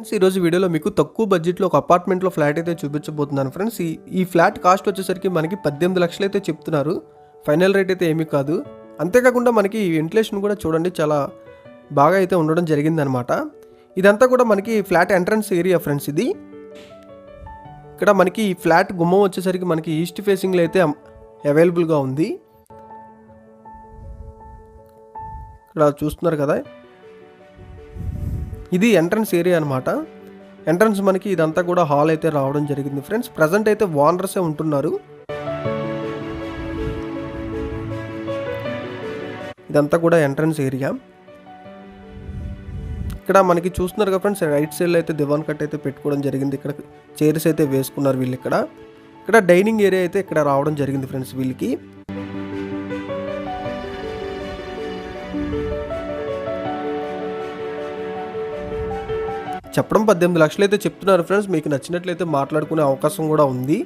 Friends ఈరోజు వీడియోలో మీకు తక్కువ బడ్జెట్లో ఒక అపార్ట్మెంట్లో ఫ్లాట్ అయితే చూపించబోతున్నాను ఫ్రెండ్స్ ఈ ఈ ఫ్లాట్ కాస్ట్ వచ్చేసరికి మనకి పద్దెనిమిది లక్షలు అయితే చెప్తున్నారు. ఫైనల్ రేట్ అయితే ఏమీ కాదు. అంతేకాకుండా మనకి వెంటిలేషన్ కూడా చూడండి చాలా బాగా అయితే ఉండడం జరిగిందనమాట ఇదంతా కూడా మనకి ఫ్లాట్ ఎంట్రన్స్ ఏరియా ఫ్రెండ్స్ ఇది. ఇక్కడ మనకి ఈ ఫ్లాట్ గుమ్మం వచ్చేసరికి మనకి ఈస్ట్ ఫేసింగ్లో అయితే అవైలబుల్గా ఉంది. ఇక్కడ చూస్తున్నారు కదా ఇది ఎంట్రన్స్ ఏరియా అనమాట ఎంట్రన్స్ మనకి ఇదంతా కూడా హాల్ అయితే రావడం జరిగింది ఫ్రెండ్స్. ప్రజెంట్ అయితే వానర్సే ఉంటున్నారు. ఇదంతా కూడా ఎంట్రన్స్ ఏరియా. ఇక్కడ మనకి చూస్తున్నారు కదా ఫ్రెండ్స్ రైట్ సైడ్లో అయితే దివాన్ కట్ అయితే పెట్టుకోవడం జరిగింది. ఇక్కడ చైర్స్ అయితే వేసుకున్నారు వీళ్ళు ఇక్కడ. ఇక్కడ డైనింగ్ ఏరియా అయితే ఇక్కడ రావడం జరిగింది ఫ్రెండ్స్ వీళ్ళకి. చెప్పడం పద్దెనిమిది లక్షలు అయితే చెప్తున్నారు ఫ్రెండ్స్ మీకు నచ్చినట్లయితే మాట్లాడుకునే అవకాశం కూడా ఉంది.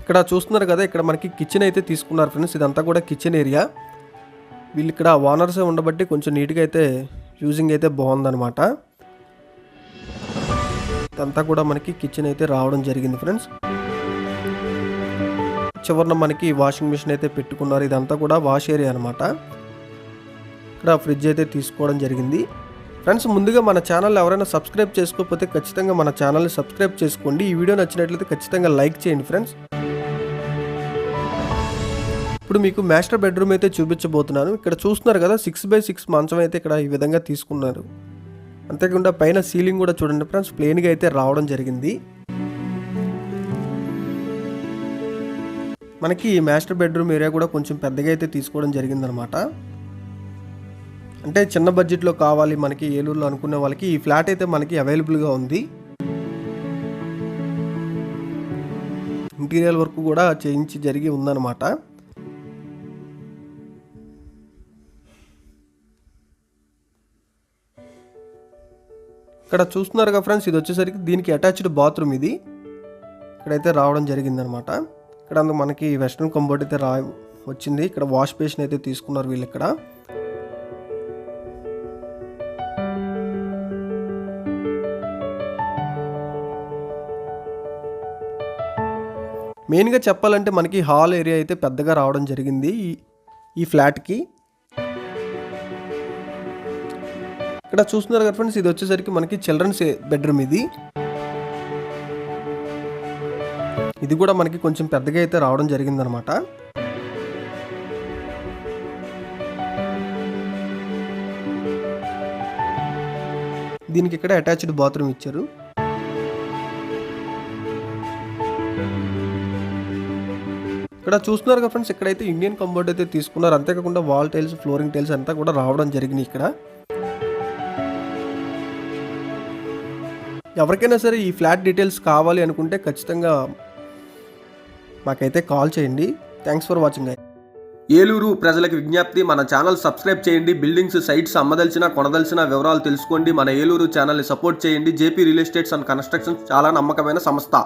ఇక్కడ చూస్తున్నారు కదా ఇక్కడ మనకి కిచెన్ అయితే తీసుకున్నారు ఫ్రెండ్స్ ఇదంతా కూడా కిచెన్ ఏరియా వీళ్ళు ఇక్కడ ఓనర్సే ఉండబట్టి కొంచెం నీట్గా అయితే యూజింగ్ అయితే బాగుందనమాట ఇదంతా కూడా మనకి కిచెన్ అయితే రావడం జరిగింది ఫ్రెండ్స్ చివరిన మనకి వాషింగ్ మిషన్ అయితే పెట్టుకున్నారు. ఇదంతా కూడా వాష్ ఏరియా అనమాట ఇక్కడ ఫ్రిడ్జ్ అయితే తీసుకోవడం జరిగింది. ఫ్రెండ్స్ ముందుగా మన ఛానల్ ఎవరైనా సబ్స్క్రైబ్ చేసుకోకపోతే ఖచ్చితంగా మన ఛానల్ని సబ్స్క్రైబ్ చేసుకోండి. ఈ వీడియో నచ్చినట్లయితే ఖచ్చితంగా లైక్ చేయండి ఫ్రెండ్స్. ఇప్పుడు మీకు మాస్టర్ బెడ్రూమ్ అయితే చూపించబోతున్నాను. ఇక్కడ చూస్తున్నారు కదా సిక్స్ బై సిక్స్ మంచం అయితే ఇక్కడ ఈ విధంగా తీసుకున్నారు. అంతేకాకుండా పైన సీలింగ్ కూడా చూడండి ఫ్రెండ్స్ ప్లెయిన్గా అయితే రావడం జరిగింది. మనకి ఈ మాస్టర్ బెడ్రూమ్ ఏరియా కూడా కొంచెం పెద్దగా అయితే తీసుకోవడం జరిగిందనమాట. అంటే చిన్న బడ్జెట్లో కావాలి మనకి ఏలూరులో అనుకునే వాళ్ళకి ఈ ఫ్లాట్ అయితే మనకి అవైలబుల్గా ఉంది. ఇంటీరియర్ వర్క్ కూడా చేయించి జరిగి ఉందన్నమాట. ఇక్కడ చూస్తున్నారు కదా ఫ్రెండ్స్ ఇది వచ్చేసరికి దీనికి అటాచ్డ్ బాత్రూమ్ ఇది. ఇక్కడైతే రావడం జరిగిందనమాట ఇక్కడ మనకి వెస్ట్రన్ కంఫర్ట్ అయితే రా వచ్చింది. ఇక్కడ వాష్ బేసిన్ అయితే తీసుకున్నారు వీళ్ళు ఇక్కడ మెయిన్గా చెప్పాలంటే మనకి హాల్ ఏరియా అయితే పెద్దగా రావడం జరిగింది ఈ ఈ ఫ్లాట్కి. ఇక్కడ చూస్తున్నారు కదా ఫ్రెండ్స్ ఇది వచ్చేసరికి మనకి చిల్డ్రన్స్ బెడ్రూమ్ ఇది. ఇది కూడా మనకి కొంచెం పెద్దగా అయితే రావడం జరిగిందనమాట. దీనికి ఇక్కడ అటాచ్డ్ బాత్రూమ్ ఇచ్చారు. ఇక్కడ చూస్తున్నారు కదా ఫ్రెండ్స్ ఇక్కడైతే ఇండియన్ కంబోర్డ్ అయితే తీసుకున్నారు. అంతేకాకుండా వాల్ టైల్స్ ఫ్లోరింగ్ టైల్స్ అంతా కూడా రావడం జరిగినాయి ఇక్కడ. ఎవరికైనా సరే ఈ ఫ్లాట్ డీటెయిల్స్ కావాలి అనుకుంటే ఖచ్చితంగా మాకైతే కాల్ చేయండి. థ్యాంక్స్ ఫర్ వాచింగ్ ఏలూరు ప్రజలకు విజ్ఞప్తి మన ఛానల్ సబ్స్క్రైబ్ చేయండి. బిల్డింగ్స్ సైట్స్ అమ్మదలిచిన కొనదలిచిన వివరాలు తెలుసుకోండి. మన ఏలూరు ఛానల్ని సపోర్ట్ చేయండి. JP real estates and constructions చాలా నమ్మకమైన సంస్థ.